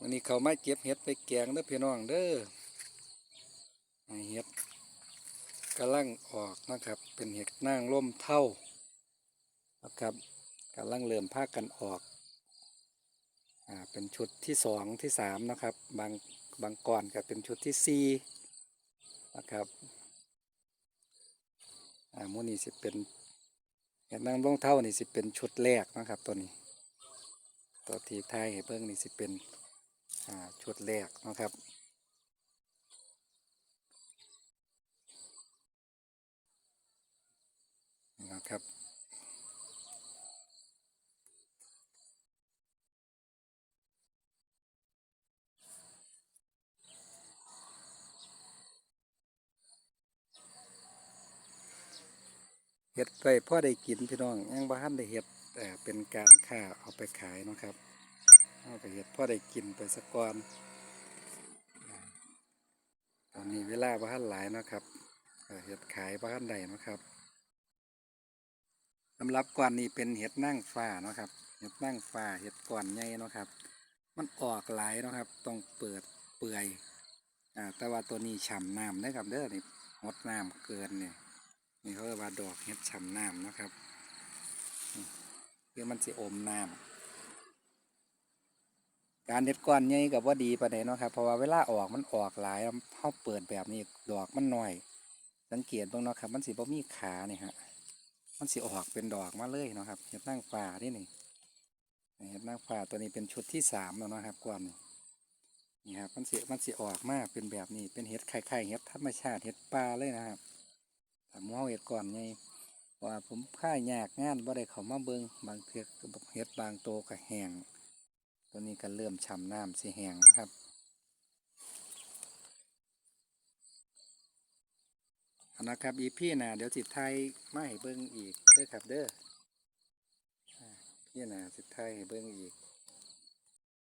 วันนี้เขาไมาเก็บเห็ดไปแกงเด้อพี่น้องเด้อเห็ดกำลังออกนะครับ เป็นเห็ดนางร่มเท่านะครับกำลังเริ่มพากันออกอ่าเป็นชุดที่สองที่สามนะครับ บางบางก่อนก็เป็นชุดที่สี่นะครับอ่ามูนี่สิเป็นเห็ดนางร่มเท่านี่สิเป็นชุดแรกนะครับตัวนี้ตัวที่ไทยให้เบิ้งนี่สิเป็น ชุดแรกนะครับ นะครับเห็ดไปพ่อได้กินพี่น้องยังบ้านได้เห็ดแต่เป็นการค้าเอาไปขายนะครับ เอาไปเห็ดพ่อได้กินไปสักก่อนตอนนี้เวลาบ้านหลายนะครับเห็ดขายบ้านใดนะครับสำหรับก่อนนี้เป็นเห็ดนั่งฟ้านะครับ เห็ดนั่งฟ้าเห็ดก่อนใหญ่นะครับ มันออกหลายนะครับต้องเปิดเปื่อยอ่าแต่ว่าตัวนี้ฉ่ำน้ำนะครับเด้อนี่งดน้ำเกินเนี่ยนี่เขาเรียกว่าดอกเห็ดฉ่ำน้ำนะครับนี่คือมันสิอมน้ำ การเด็ดก้อนใหญ่กับว่าดีประเด็นนาะครับเพราะว่าเวลาออกมันออกหลายเขาเปิดแบบนี้ดอกมันหน้อย สังเกตบ้างเนาะครับ มันสิบ่มีขาเนี่ยฮะมันสิออกเป็นดอกมาเลยเนาะครับเห็ดนางฟ้าที่นี่เห็ดนางฟ้าตัวนี้เป็นชุดที่สามแล้วนะครับก่อนนี่นี่ครับมันสิมันสิออกมากเป็นแบบนี้เป็นเห็ดไข่ๆเห็ดธรรมชาติเห็ดป่าเลยนะครับถามว่าเห็ดก่อนไงว่าผมค่ายากงานบ่ได้เขามาเบิงบางเทือกเห็ดบางโตวก็แห้ง ตัวนี้ก็เริ่มช้ำน้ำสิแหงนะครับ เอานะครับอีพี่นะเดี๋ยวสิไทยไม่เบิ้งอีกเด้อครับเด้อพี่นะสิไทยเบิ้งอีก